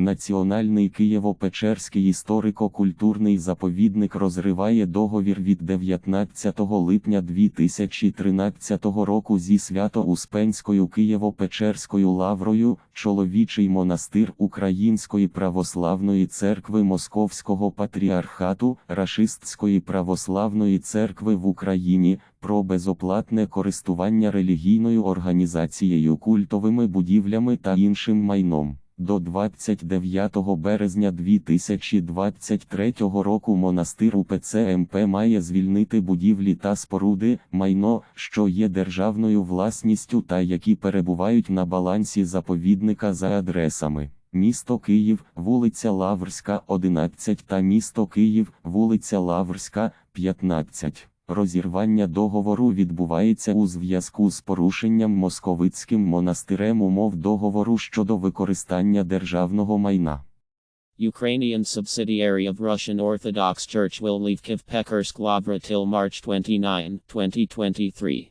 Національний Києво-Печерський історико-культурний заповідник розриває договір від 19 липня 2013 року зі Свято-Успенською Києво-Печерською лаврою, чоловічий монастир Української православної церкви Московського патріархату, Рашистської православної церкви в Україні, про безоплатне користування релігійною організацією культовими будівлями та іншим майном. До 29 березня 2023 року монастир УПЦ МП має звільнити будівлі та споруди, майно, що є державною власністю та які перебувають на балансі заповідника за адресами. Місто Київ, вулиця Лаврська, 11 та місто Київ, вулиця Лаврська, 15. Розірвання договору відбувається у зв'язку з порушенням московицьким монастирем умов договору щодо використання державного майна. Ukrainian subsidiary of Russian Orthodox Church will leave Kiev Pekersk Lavra till March 29, 2023.